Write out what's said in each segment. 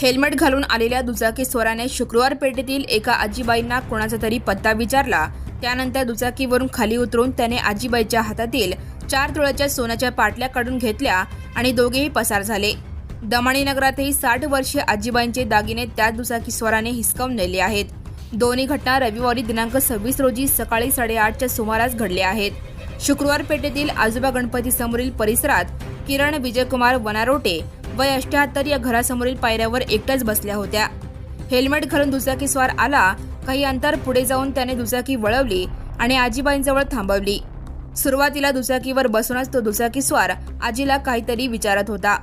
Helmet घालून आलेल्या दुचाकीस्वराने शुक्रवार पेठेतील एका आजीबाईंना कोणाचा तरी पत्ता विचारला. त्यानंतर दुचाकीवरून खाली उतरून त्याने आजीबाईच्या हातातील चार तुळ्याच्या सोन्याच्या पाटल्या काढून घेतल्या आणि दोघेही पसार झाले. दमाणी नगरातही साठ वर्षीय आजीबाईंचे दागिने त्या दुचाकीस्वराने हिसकावून नेले आहेत. दोन्ही घटना रविवारी दिनांक सव्वीस रोजी सकाळी साडेआठच्या सुमारास घडल्या आहेत. शुक्रवार पेठेतील आजोबा गणपती समोरील परिसरात किरण विजयकुमार वनारोटे वय अष्ट्याहत्तर या घरासमोरील पायऱ्यावर एकट्याच बसल्या होत्या. हेल्मेट घालून दुचाकीस्वार आला काही अंतर पुढे जाऊन त्याने दुचाकी वळवली आणि आजीबाईंजवळ थांबवली. सुरुवातीला दुचाकीवर बसूनच तो दुचाकीस्वार आजीला काहीतरी विचारत होता.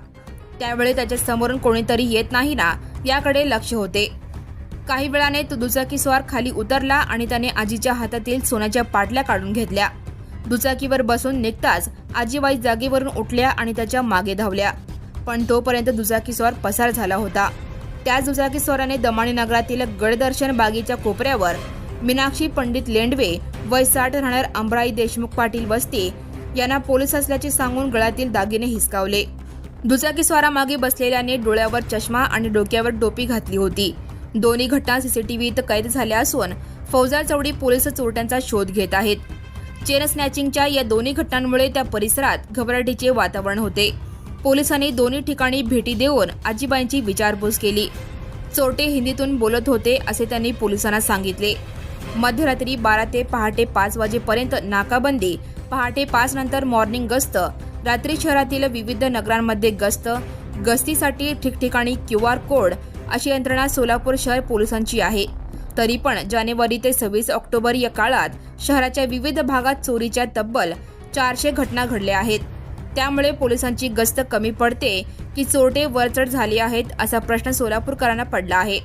त्यावेळी त्याच्या समोरून कोणीतरी येत नाही ना याकडे लक्ष होते. काही वेळाने तो दुचाकीस्वार खाली उतरला आणि त्याने आजीच्या हातातील सोन्याच्या पाटल्या काढून घेतल्या. दुचाकीवर बसून निघताच आजीबाई जागेवरून उठल्या आणि त्याच्यामागे धावल्या. पण तोपर्यंत दुचाकीस्वार पसार झाला होता. त्याच दुचाकीस्वाराने दमाणी नगरातील गडदर्शन बागेच्या कोपऱ्यावर मीनाक्षी पंडित लेंडवे वय साठ राहणार अंबराई देशमुख पाटील वस्ती यांना पोलीस असल्याचे सांगून गळ्यातील दागिने हिसकावले. दुचाकीस्वारामागे बसलेल्याने डोळ्यावर चष्मा आणि डोक्यावर टोपी घातली होती. दोन्ही घटना सीसीटीव्हीत कैद झाल्या असून फौजा चौडी पोलीस चोरट्यांचा शोध घेत आहेत. चेन स्नॅचिंगच्या या दोन्ही घटनांमुळे त्या परिसरात घबराटीचे वातावरण होते. पोलिसांनी दोन्ही ठिकाणी भेटी देऊन आजीबाईंची विचारपूस केली. चोरटे हिंदीतून बोलत होते असे त्यांनी पोलिसांना सांगितले. मध्यरात्री बारा ते पहाटे पाच वाजेपर्यंत नाकाबंदी पहाटे पाच नंतर मॉर्निंग गस्त रात्री शहरातील विविध नगरांमध्ये गस्त गस्तीसाठी ठिकठिकाणी क्यू आर कोड अशी यंत्रणा सोलापूर शहर पोलिसांची आहे. तरी पण जानेवारी ते सव्वीस ऑक्टोबर या काळात शहराच्या विविध भागात चोरीच्या तब्बल चारशे घटना घडल्या आहेत. त्यामुळे पोलिसांची गस्त कमी पडते की चोरटे वरचढ झाले आहेत असा प्रश्न सोलापूरकरांना पडला आहे.